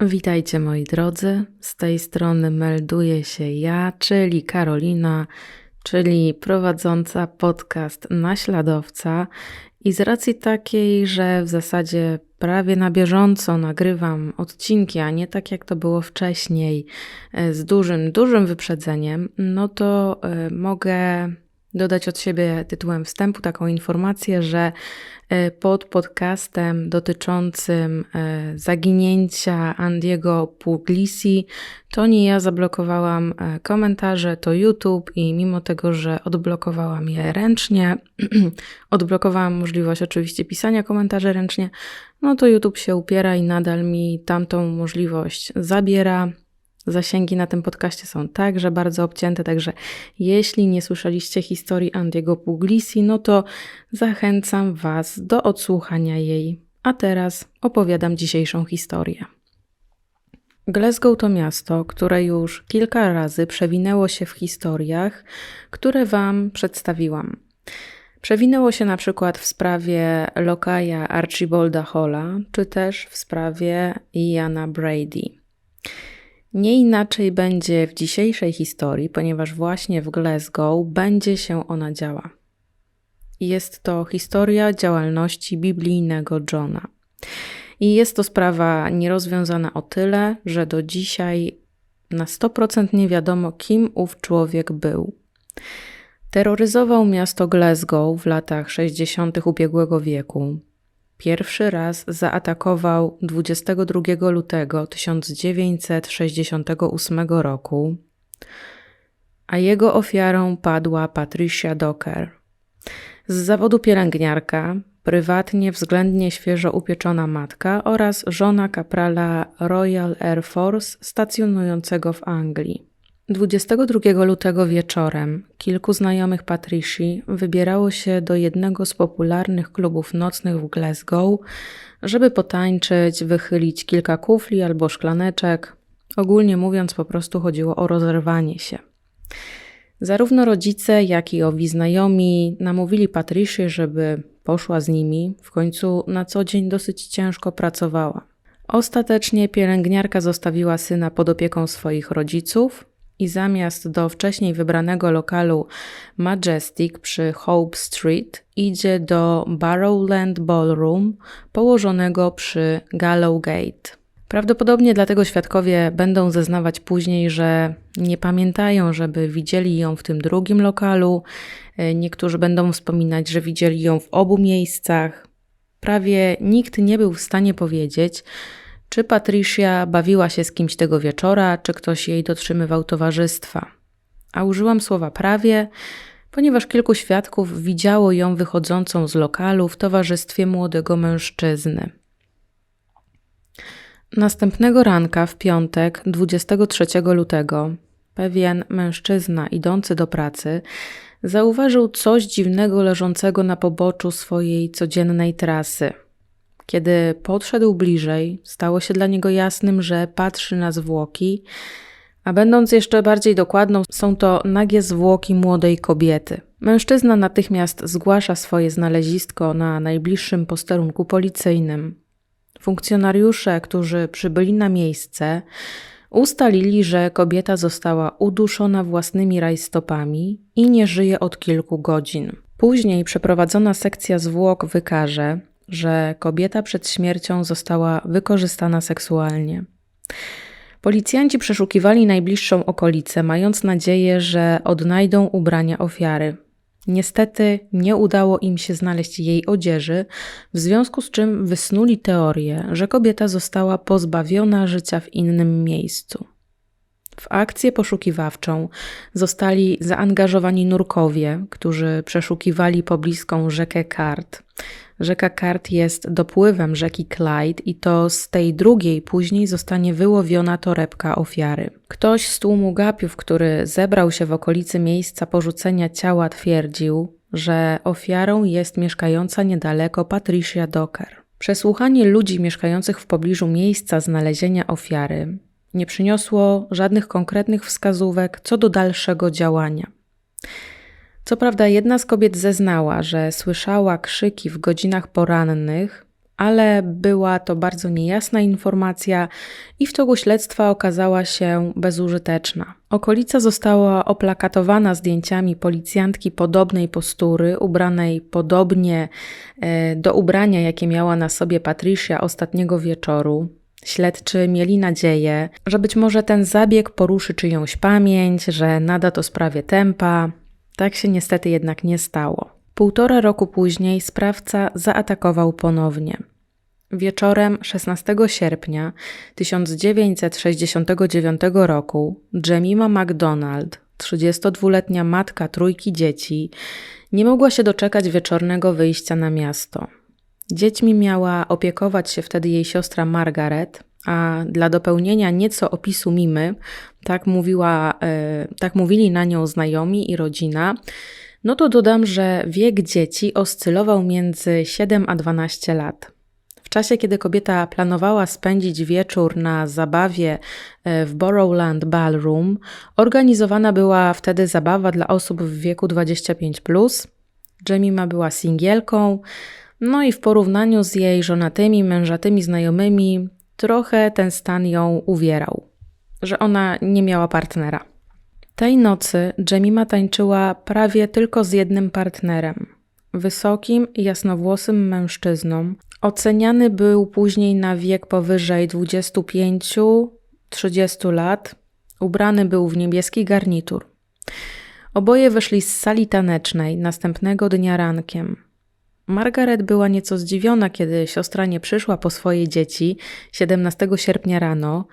Witajcie moi drodzy. Z tej strony melduje się ja, czyli Karolina, czyli prowadząca podcast Naśladowca. I z racji takiej, że w zasadzie prawie na bieżąco nagrywam odcinki, a nie tak jak to było wcześniej, e, z dużym, dużym wyprzedzeniem, no to y, mogę dodać od siebie tytułem wstępu taką informację, że e, pod podcastem dotyczącym e, zaginięcia Andiego Puglisi to nie ja zablokowałam e, komentarze, to YouTube i mimo tego, że odblokowałam je ręcznie, odblokowałam możliwość oczywiście pisania komentarzy ręcznie, no to YouTube się upiera i nadal mi tamtą możliwość zabiera. Zasięgi na tym podcaście są także bardzo obcięte, także jeśli nie słyszeliście historii Andiego Puglisi, no to zachęcam Was do odsłuchania jej. A teraz opowiadam dzisiejszą historię. Glasgow to miasto, które już kilka razy przewinęło się w historiach, które Wam przedstawiłam. Przewinęło się na przykład w sprawie lokaja Archibalda Holla, czy też w sprawie Iana Brady. Nie inaczej będzie w dzisiejszej historii, ponieważ właśnie w Glasgow będzie się ona działa. Jest to historia działalności biblijnego Johna. I jest to sprawa nierozwiązana o tyle, że do dzisiaj na 100% nie wiadomo, kim ów człowiek był. Terroryzował miasto Glasgow w latach 60. ubiegłego wieku. Pierwszy raz zaatakował 22 lutego 1968 roku, a jego ofiarą padła Patricia Docker. Z zawodu pielęgniarka, prywatnie względnie świeżo upieczona matka oraz żona kaprala Royal Air Force stacjonującego w Anglii. 22 lutego wieczorem kilku znajomych Patrici wybierało się do jednego z popularnych klubów nocnych w Glasgow, żeby potańczyć, wychylić kilka kufli albo szklaneczek. Ogólnie mówiąc, po prostu chodziło o rozerwanie się. Zarówno rodzice, jak i owi znajomi namówili Patricie, żeby poszła z nimi. W końcu na co dzień dosyć ciężko pracowała. Ostatecznie pielęgniarka zostawiła syna pod opieką swoich rodziców, i zamiast do wcześniej wybranego lokalu Majestic przy Hope Street idzie do Barrowland Ballroom położonego przy Gallowgate. Prawdopodobnie dlatego świadkowie będą zeznawać później, że nie pamiętają, żeby widzieli ją w tym drugim lokalu. Niektórzy będą wspominać, że widzieli ją w obu miejscach. Prawie nikt nie był w stanie powiedzieć, czy Patricia bawiła się z kimś tego wieczora, czy ktoś jej dotrzymywał towarzystwa. A użyłam słowa prawie, ponieważ kilku świadków widziało ją wychodzącą z lokalu w towarzystwie młodego mężczyzny. Następnego ranka, w piątek, 23 lutego, pewien mężczyzna idący do pracy zauważył coś dziwnego leżącego na poboczu swojej codziennej trasy – kiedy podszedł bliżej, stało się dla niego jasnym, że patrzy na zwłoki, a będąc jeszcze bardziej dokładną, są to nagie zwłoki młodej kobiety. Mężczyzna natychmiast zgłasza swoje znalezisko na najbliższym posterunku policyjnym. Funkcjonariusze, którzy przybyli na miejsce, ustalili, że kobieta została uduszona własnymi rajstopami i nie żyje od kilku godzin. Później przeprowadzona sekcja zwłok wykaże, że kobieta przed śmiercią została wykorzystana seksualnie. Policjanci przeszukiwali najbliższą okolicę, mając nadzieję, że odnajdą ubrania ofiary. Niestety nie udało im się znaleźć jej odzieży, w związku z czym wysnuli teorię, że kobieta została pozbawiona życia w innym miejscu. W akcję poszukiwawczą zostali zaangażowani nurkowie, którzy przeszukiwali pobliską rzekę Kart. Rzeka Kart jest dopływem rzeki Clyde i to z tej drugiej później zostanie wyłowiona torebka ofiary. Ktoś z tłumu gapiów, który zebrał się w okolicy miejsca porzucenia ciała, twierdził, że ofiarą jest mieszkająca niedaleko Patricia Docker. Przesłuchanie ludzi mieszkających w pobliżu miejsca znalezienia ofiary nie przyniosło żadnych konkretnych wskazówek co do dalszego działania. Co prawda, jedna z kobiet zeznała, że słyszała krzyki w godzinach porannych, ale była to bardzo niejasna informacja i w toku śledztwa okazała się bezużyteczna. Okolica została oplakatowana zdjęciami policjantki podobnej postury, ubranej podobnie e, do ubrania, jakie miała na sobie Patricia ostatniego wieczoru. Śledczy mieli nadzieję, że być może ten zabieg poruszy czyjąś pamięć, że nada to sprawie tempa. Tak się niestety jednak nie stało. Półtora roku później sprawca zaatakował ponownie. Wieczorem 16 sierpnia 1969 roku Jemima MacDonald, 32-letnia matka trójki dzieci, nie mogła się doczekać wieczornego wyjścia na miasto. Dziećmi miała opiekować się wtedy jej siostra Margaret, a dla dopełnienia nieco opisu Mimy, tak, mówiła, e, tak mówili na nią znajomi i rodzina, no to dodam, że wiek dzieci oscylował między 7 a 12 lat. W czasie, kiedy kobieta planowała spędzić wieczór na zabawie e, w Borrowland Ballroom, organizowana była wtedy zabawa dla osób w wieku 25. Jemima była singielką, no i w porównaniu z jej żonatymi, mężatymi znajomymi, trochę ten stan ją uwierał, że ona nie miała partnera. Tej nocy Jemima tańczyła prawie tylko z jednym partnerem. Wysokim, jasnowłosym mężczyzną. Oceniany był później na wiek powyżej 25-30 lat. Ubrany był w niebieski garnitur. Oboje wyszli z sali tanecznej następnego dnia rankiem. Margaret była nieco zdziwiona, kiedy siostra nie przyszła po swoje dzieci 17 sierpnia rano,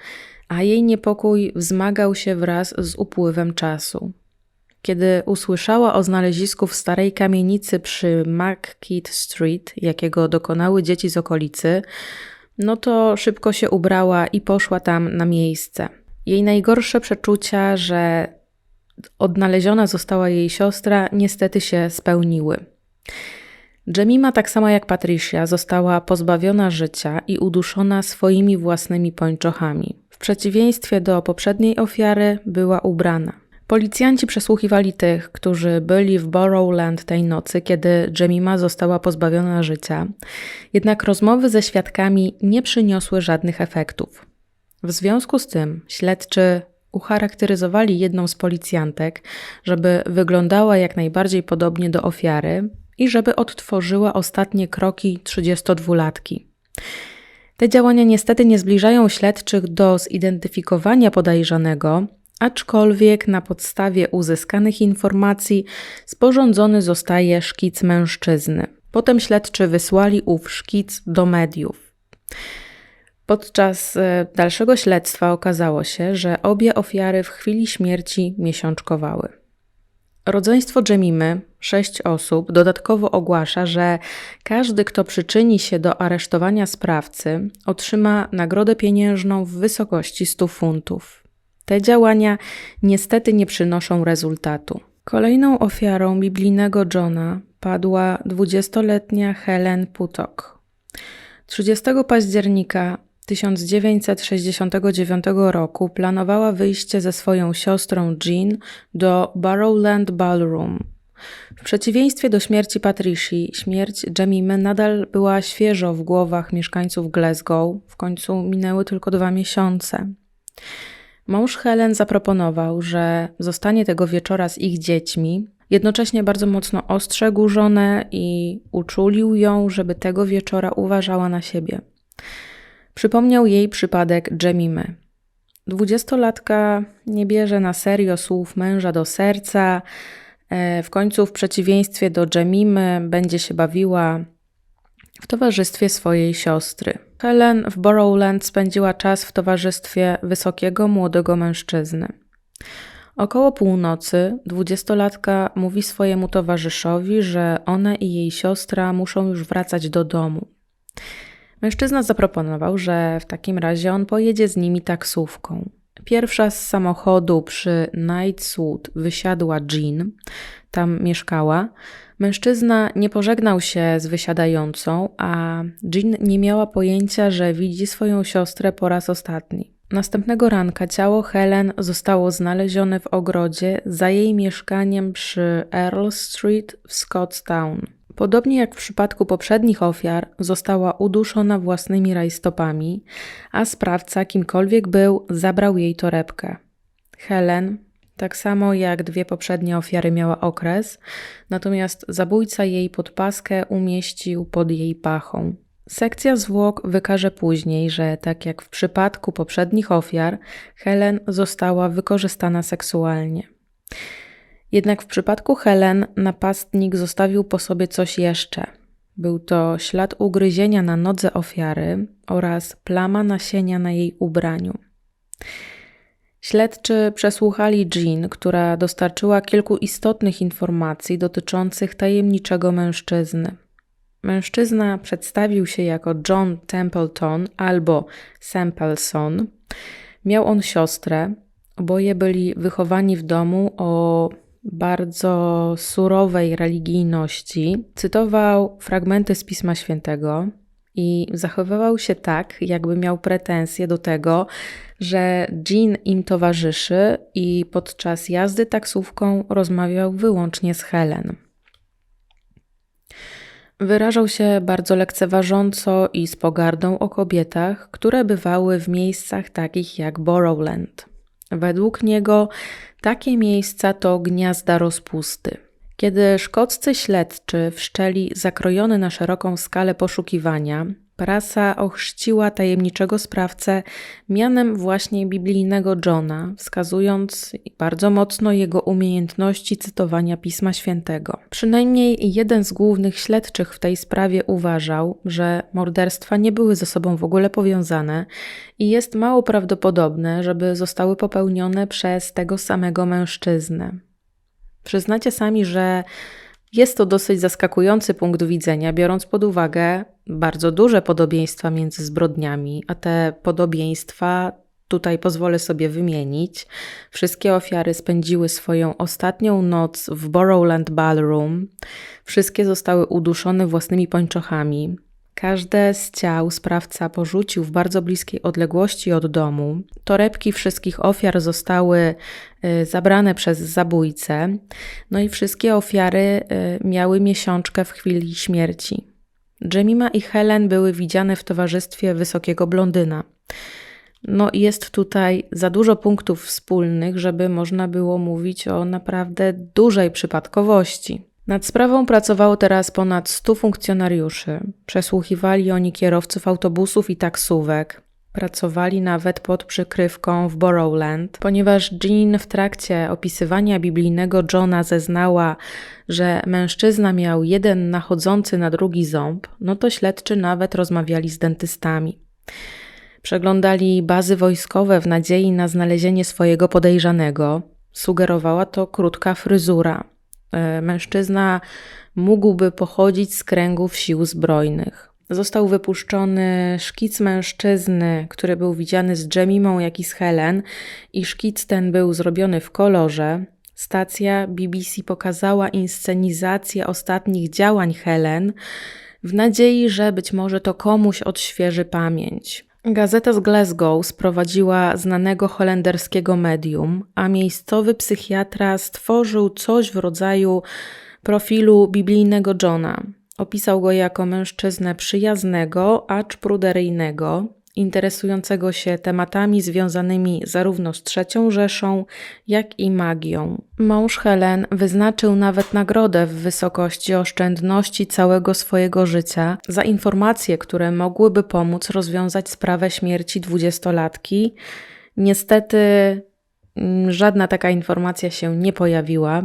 a jej niepokój wzmagał się wraz z upływem czasu. Kiedy usłyszała o znalezisku w starej kamienicy przy McKeith Street, jakiego dokonały dzieci z okolicy, no to szybko się ubrała i poszła tam na miejsce. Jej najgorsze przeczucia, że odnaleziona została jej siostra, niestety się spełniły. Jemima, tak samo jak Patricia, została pozbawiona życia i uduszona swoimi własnymi pończochami. W przeciwieństwie do poprzedniej ofiary była ubrana. Policjanci przesłuchiwali tych, którzy byli w Borrowland tej nocy, kiedy Jemima została pozbawiona życia, jednak rozmowy ze świadkami nie przyniosły żadnych efektów. W związku z tym śledczy ucharakteryzowali jedną z policjantek, żeby wyglądała jak najbardziej podobnie do ofiary i żeby odtworzyła ostatnie kroki 32-latki. Te działania niestety nie zbliżają śledczych do zidentyfikowania podejrzanego, aczkolwiek na podstawie uzyskanych informacji sporządzony zostaje szkic mężczyzny. Potem śledczy wysłali ów szkic do mediów. Podczas e, dalszego śledztwa okazało się, że obie ofiary w chwili śmierci miesiączkowały. Rodzeństwo Jemimy, sześć osób, dodatkowo ogłasza, że każdy, kto przyczyni się do aresztowania sprawcy, otrzyma nagrodę pieniężną w wysokości 100 funtów. Te działania niestety nie przynoszą rezultatu. Kolejną ofiarą biblijnego Johna padła 20-letnia Helen Putok. 30 października 1969 roku planowała wyjście ze swoją siostrą Jean do Barrowland Ballroom. W przeciwieństwie do śmierci Patrici, śmierć Jemimy nadal była świeżo w głowach mieszkańców Glasgow, w końcu minęły tylko dwa miesiące. Mąż Helen zaproponował, że zostanie tego wieczora z ich dziećmi, jednocześnie bardzo mocno ostrzegł żonę i uczulił ją, żeby tego wieczora uważała na siebie. Przypomniał jej przypadek Jemimy. Dwudziestolatka nie bierze na serio słów męża do serca. E, w końcu, w przeciwieństwie do Jemimy, będzie się bawiła w towarzystwie swojej siostry. Helen w Borrowland spędziła czas w towarzystwie wysokiego, młodego mężczyzny. Około północy dwudziestolatka mówi swojemu towarzyszowi, że ona i jej siostra muszą już wracać do domu. Mężczyzna zaproponował, że w takim razie on pojedzie z nimi taksówką. Pierwsza z samochodu przy Knightswood wysiadła Jean, tam mieszkała. Mężczyzna nie pożegnał się z wysiadającą, a Jean nie miała pojęcia, że widzi swoją siostrę po raz ostatni. Następnego ranka ciało Helen zostało znalezione w ogrodzie za jej mieszkaniem przy Earl Street w Scottstown. Podobnie jak w przypadku poprzednich ofiar, została uduszona własnymi rajstopami, a sprawca, kimkolwiek był, zabrał jej torebkę. Helen, tak samo jak dwie poprzednie ofiary, miała okres, natomiast zabójca jej podpaskę umieścił pod jej pachą. Sekcja zwłok wykaże później, że tak jak w przypadku poprzednich ofiar, Helen została wykorzystana seksualnie. Jednak w przypadku Helen napastnik zostawił po sobie coś jeszcze. Był to ślad ugryzienia na nodze ofiary oraz plama nasienia na jej ubraniu. Śledczy przesłuchali Jean, która dostarczyła kilku istotnych informacji dotyczących tajemniczego mężczyzny. Mężczyzna przedstawił się jako John Templeton albo Sampleson. Miał on siostrę. Oboje byli wychowani w domu o bardzo surowej religijności. Cytował fragmenty z Pisma Świętego i zachowywał się tak, jakby miał pretensje do tego, że Jean im towarzyszy i podczas jazdy taksówką rozmawiał wyłącznie z Helen. Wyrażał się bardzo lekceważąco i z pogardą o kobietach, które bywały w miejscach takich jak Borrowland. Według niego takie miejsca to gniazda rozpusty. Kiedy szkoccy śledczy wszczęli zakrojone na szeroką skalę poszukiwania, Prasa ochrzciła tajemniczego sprawcę mianem właśnie biblijnego Johna, wskazując bardzo mocno jego umiejętności cytowania Pisma Świętego. Przynajmniej jeden z głównych śledczych w tej sprawie uważał, że morderstwa nie były ze sobą w ogóle powiązane i jest mało prawdopodobne, żeby zostały popełnione przez tego samego mężczyznę. Przyznacie sami, że jest to dosyć zaskakujący punkt widzenia, biorąc pod uwagę bardzo duże podobieństwa między zbrodniami, a te podobieństwa tutaj pozwolę sobie wymienić. Wszystkie ofiary spędziły swoją ostatnią noc w Borrowland Ballroom. Wszystkie zostały uduszone własnymi pończochami. Każde z ciał sprawca porzucił w bardzo bliskiej odległości od domu. Torebki wszystkich ofiar zostały y, zabrane przez zabójcę, no i wszystkie ofiary y, miały miesiączkę w chwili śmierci. Jemima i Helen były widziane w towarzystwie wysokiego blondyna. No, jest tutaj za dużo punktów wspólnych, żeby można było mówić o naprawdę dużej przypadkowości. Nad sprawą pracowało teraz ponad 100 funkcjonariuszy. Przesłuchiwali oni kierowców autobusów i taksówek. Pracowali nawet pod przykrywką w Borrowland, ponieważ Jean w trakcie opisywania biblijnego Johna zeznała, że mężczyzna miał jeden nachodzący na drugi ząb, no to śledczy nawet rozmawiali z dentystami. Przeglądali bazy wojskowe w nadziei na znalezienie swojego podejrzanego. Sugerowała to krótka fryzura. E, mężczyzna mógłby pochodzić z kręgów sił zbrojnych. Został wypuszczony szkic mężczyzny, który był widziany z Jemimą, jak i z Helen, i szkic ten był zrobiony w kolorze. Stacja BBC pokazała inscenizację ostatnich działań Helen w nadziei, że być może to komuś odświeży pamięć. Gazeta z Glasgow sprowadziła znanego holenderskiego medium, a miejscowy psychiatra stworzył coś w rodzaju profilu biblijnego Johna. Opisał go jako mężczyznę przyjaznego, acz pruderyjnego, interesującego się tematami związanymi zarówno z trzecią Rzeszą, jak i magią. Mąż Helen wyznaczył nawet nagrodę w wysokości oszczędności całego swojego życia za informacje, które mogłyby pomóc rozwiązać sprawę śmierci dwudziestolatki. Niestety mm, żadna taka informacja się nie pojawiła.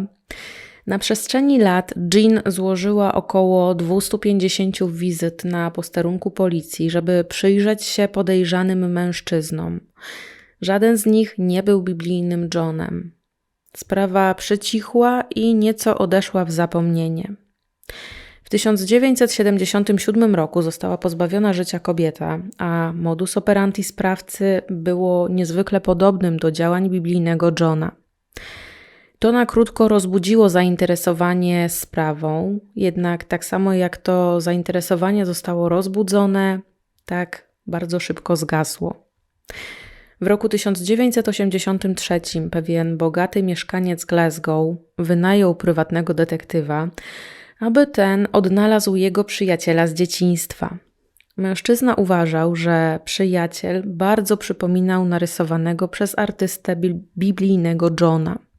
Na przestrzeni lat Jean złożyła około 250 wizyt na posterunku policji, żeby przyjrzeć się podejrzanym mężczyznom. Żaden z nich nie był biblijnym Johnem. Sprawa przycichła i nieco odeszła w zapomnienie. W 1977 roku została pozbawiona życia kobieta, a modus operandi sprawcy było niezwykle podobnym do działań biblijnego Johna. To na krótko rozbudziło zainteresowanie sprawą, jednak tak samo jak to zainteresowanie zostało rozbudzone, tak bardzo szybko zgasło. W roku 1983 pewien bogaty mieszkaniec Glasgow wynajął prywatnego detektywa, aby ten odnalazł jego przyjaciela z dzieciństwa. Mężczyzna uważał, że przyjaciel bardzo przypominał narysowanego przez artystę biblijnego Johna.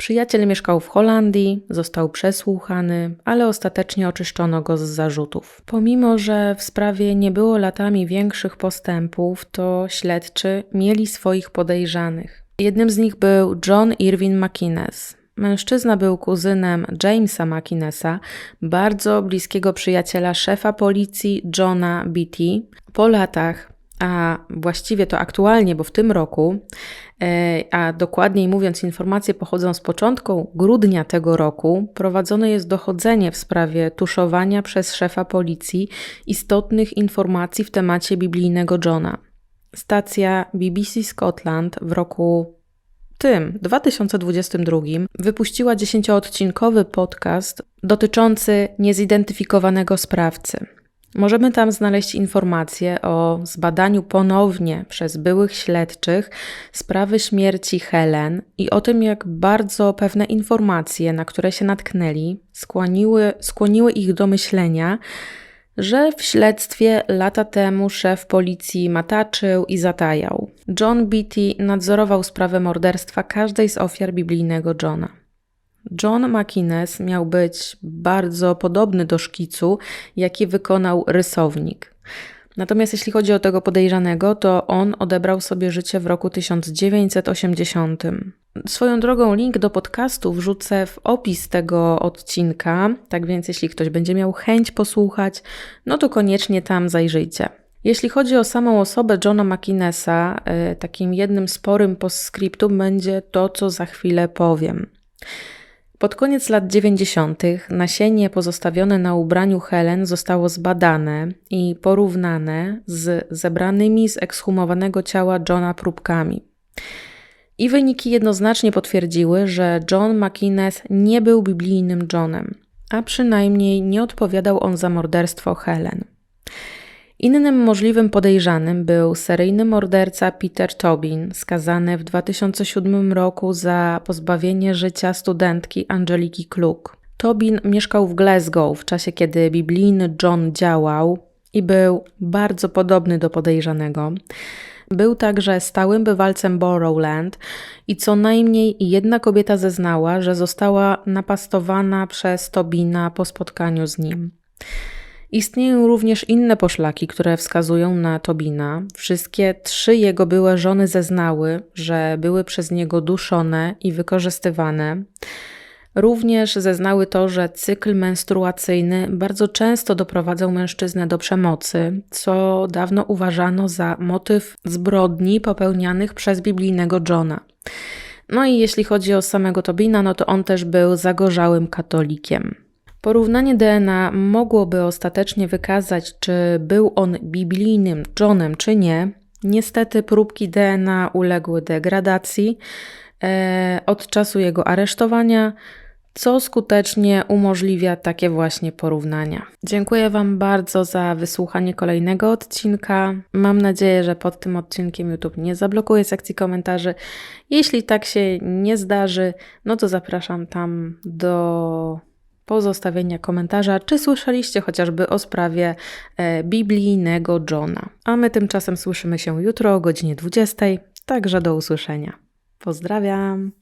Przyjaciel mieszkał w Holandii, został przesłuchany, ale ostatecznie oczyszczono go z zarzutów. Pomimo, że w sprawie nie było latami większych postępów, to śledczy mieli swoich podejrzanych. Jednym z nich był John Irwin McInnes. Mężczyzna był kuzynem Jamesa McInnesa, bardzo bliskiego przyjaciela szefa policji Johna Beatty. Po latach a właściwie to aktualnie, bo w tym roku, e, a dokładniej mówiąc, informacje pochodzą z początku grudnia tego roku, prowadzone jest dochodzenie w sprawie tuszowania przez szefa policji istotnych informacji w temacie biblijnego Johna. Stacja BBC Scotland w roku tym 2022 wypuściła dziesięcioodcinkowy podcast dotyczący niezidentyfikowanego sprawcy. Możemy tam znaleźć informacje o zbadaniu ponownie przez byłych śledczych sprawy śmierci Helen i o tym, jak bardzo pewne informacje, na które się natknęli, skłoniły, skłoniły ich do myślenia, że w śledztwie lata temu szef policji mataczył i zatajał. John Beatty nadzorował sprawę morderstwa każdej z ofiar biblijnego Johna. John McInnes miał być bardzo podobny do szkicu, jaki wykonał rysownik. Natomiast jeśli chodzi o tego podejrzanego, to on odebrał sobie życie w roku 1980. Swoją drogą link do podcastu wrzucę w opis tego odcinka, tak więc jeśli ktoś będzie miał chęć posłuchać, no to koniecznie tam zajrzyjcie. Jeśli chodzi o samą osobę Johna McInnesa, e, takim jednym sporym postscriptum będzie to, co za chwilę powiem. Pod koniec lat 90. nasienie pozostawione na ubraniu Helen zostało zbadane i porównane z zebranymi z ekshumowanego ciała Johna próbkami. I wyniki jednoznacznie potwierdziły, że John McInnes nie był biblijnym Johnem, a przynajmniej nie odpowiadał on za morderstwo Helen. Innym możliwym podejrzanym był seryjny morderca Peter Tobin, skazany w 2007 roku za pozbawienie życia studentki Angeliki Kluk. Tobin mieszkał w Glasgow w czasie, kiedy biblijny John działał i był bardzo podobny do podejrzanego. Był także stałym bywalcem Borrowland i co najmniej jedna kobieta zeznała, że została napastowana przez Tobina po spotkaniu z nim. Istnieją również inne poszlaki, które wskazują na Tobina. Wszystkie trzy jego były żony zeznały, że były przez niego duszone i wykorzystywane. Również zeznały to, że cykl menstruacyjny bardzo często doprowadzał mężczyznę do przemocy, co dawno uważano za motyw zbrodni popełnianych przez biblijnego Johna. No i jeśli chodzi o samego Tobina, no to on też był zagorzałym katolikiem. Porównanie DNA mogłoby ostatecznie wykazać, czy był on biblijnym Johnem, czy nie. Niestety próbki DNA uległy degradacji e, od czasu jego aresztowania, co skutecznie umożliwia takie właśnie porównania. Dziękuję Wam bardzo za wysłuchanie kolejnego odcinka. Mam nadzieję, że pod tym odcinkiem YouTube nie zablokuje sekcji komentarzy. Jeśli tak się nie zdarzy, no to zapraszam tam do pozostawienia komentarza, czy słyszeliście chociażby o sprawie e, biblijnego Johna. A my tymczasem słyszymy się jutro o godzinie 20, także do usłyszenia. Pozdrawiam!